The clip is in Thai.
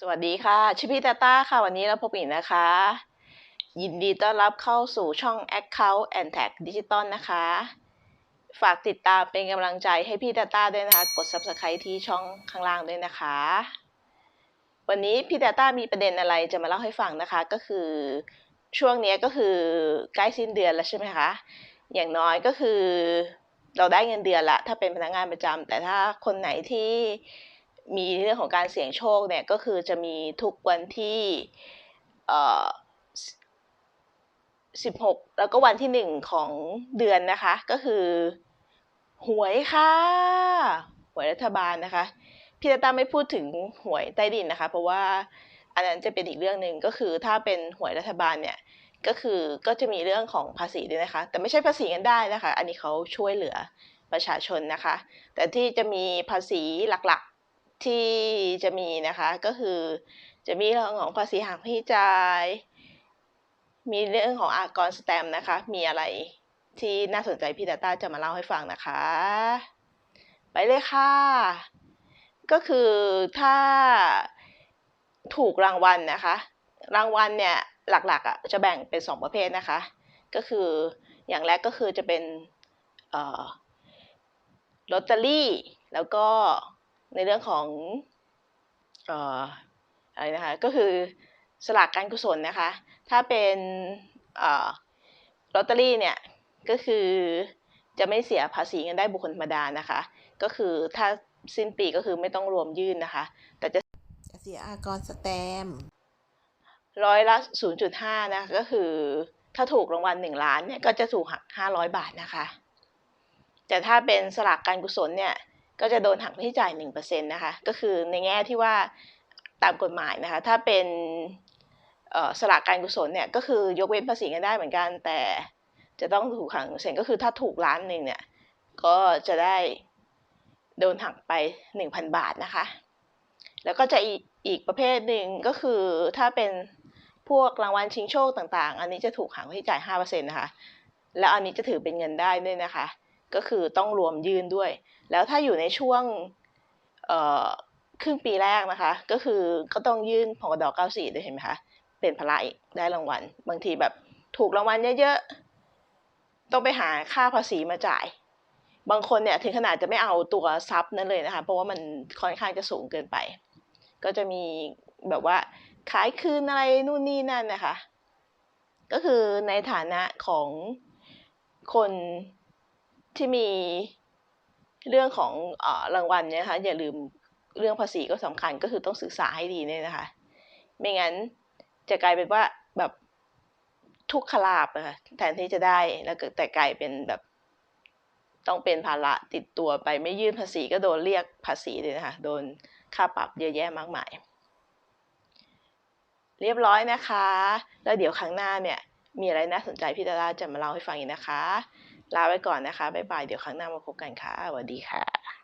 สวัสดีค่ะชื่อพี่ตาต้าค่ะ วันนี้เราพบอีกนะคะ ยินดีต้อนรับเข้าสู่ช่อง Account and Tag Digital นะคะ ฝากติดตามเป็นกำลังใจให้พี่ตาต้าด้วยนะคะ กด Subscribe ที่ช่องข้างล่างด้วยนะคะ วันนี้พี่ตาต้ามีประเด็นอะไรจะมาเล่าให้ฟังนะคะ ก็คือช่วงนี้ก็คือใกล้สิ้นเดือนแล้วใช่ไหมคะ อย่างน้อยก็คือเราได้เงินเดือนละถ้าเป็นพนักงานประจำแต่ถ้าคนไหนที่ มีเรื่องของการเสี่ยงโชคเนี่ยก็คือจะมีทุกวันที่เอ่อสิบหกแล้วก็วันที่หนึ่งของเดือนนะคะ ก็คือ หวยค่ะ หวยรัฐบาลนะคะ พี่ตาตาไม่พูดถึงหวยใต้ดินนะคะ เพราะว่าอันนั้นจะเป็นอีกเรื่องหนึ่งก็คือถ้าเป็นหวยรัฐบาลเนี่ยก็คือก็จะมีเรื่องของภาษีด้วยนะคะ แต่ไม่ใช่ภาษีกันได้นะคะ อันนี้เขาช่วยเหลือประชาชนนะคะ แต่ที่จะมีภาษีหลัก ที่จะมีนะคะก็คือจะมีเรื่องของภาษีหักพี่จ่าย มีเรื่องของอากรสแตมนะคะ มีอะไรที่น่าสนใจพี่ดาต้าจะมาเล่าให้ฟังนะคะ ไปเลยค่ะ ก็คือถ้าถูกรางวัลนะคะ รางวัลเนี่ยหลักๆอะจะแบ่งเป็นสองประเภทนะคะ ก็คืออย่างแรกก็คือจะเป็นออลอตเตอรี่ แล้วก็ ในเรื่องของเอ่ออะไรนะคะ ก็คือสลากการกุศลนะคะ ถ้าเป็นเอ่อลอตเตอรี่เนี่ย ก็คือจะไม่เสียภาษีเงินได้บุคคลธรรมดานะคะ ก็คือถ้าสิ้นปีก็คือไม่ต้องรวมยื่นนะคะ แต่จะจะเสียอากรสแตมป์ร้อยละ 0.5นะคะก็คือถ้าถูกรางวัล1ล้านเนี่ยก็จะถูกหัก 500 บาทนะคะ แต่ถ้าเป็นสลากการกุศลเนี่ย ก็จะโดนหักที่จ่าย1%นะคะ ก็คือในแง่ที่ว่าตามกฎหมายนะคะ ถ้าเป็นสลากการกุศลเนี่ยก็คือยกเว้นภาษีกันได้เหมือนกัน แต่จะต้องถูกหักเปอร์เซ็นต์ก็คือถ้าถูกล้านหนึ่งเนี่ยก็จะได้โดนหักไป 1,000 บาทนะคะ แล้วก็จะอีกอีกประเภทหนึ่งก็คือถ้าเป็นพวกรางวัลชิงโชคต่างๆ อันนี้จะถูกหักที่จ่าย5%นะคะ แล้วอันนี้จะถือเป็นเงินได้ด้วยนะคะ ก็คือต้องรวมยื่นด้วย แล้วถ้าอยู่ในช่วงครึ่งปีแรกนะคะ ก็คือก็ต้องยื่นพกด94ด้วยเห็นไหมคะ เป็นภาระอีกได้รางวัล บางทีแบบถูกรางวัลเยอะๆ ต้องไปหาค่าภาษีมาจ่าย บางคนเนี่ยถึงขนาดจะไม่เอาตัวซับนั้นเลยนะคะ เพราะว่ามันค่อนข้างจะสูงเกินไป ก็จะมีแบบว่าขายคืนอะไรนู่นนี่นั่นนะคะ ก็คือในฐานะของคน ที่มีเรื่องของอรางวัลเนี่ยนะคะอย่าลืมเรื่องภาษีก็สำคัญก็คือต้องศึกษาให้ดีเนี่ยนะคะ ไม่งั้นจะกลายเป็นว่าแบบทุกขลาบนะคะแทนที่จะได้แล้วก็แต่กลายเป็นแบบต้องเป็นภาระติดตัวไปไม่ยื่นภาษีก็โดนเรียกภาษีเลยนะคะโดนค่าปรับเยอะแยะมากมาย เรียบร้อยนะคะ แล้วเดี๋ยวครั้งหน้าเนี่ยมีอะไรน่าสนใจพี่ดาราจะมาเล่าให้ฟังอีกนะคะ ลาไว้ก่อนนะคะบ๊ายบายเดี๋ยวครั้งหน้ามาพบกันค่ะสวัสดีค่ะ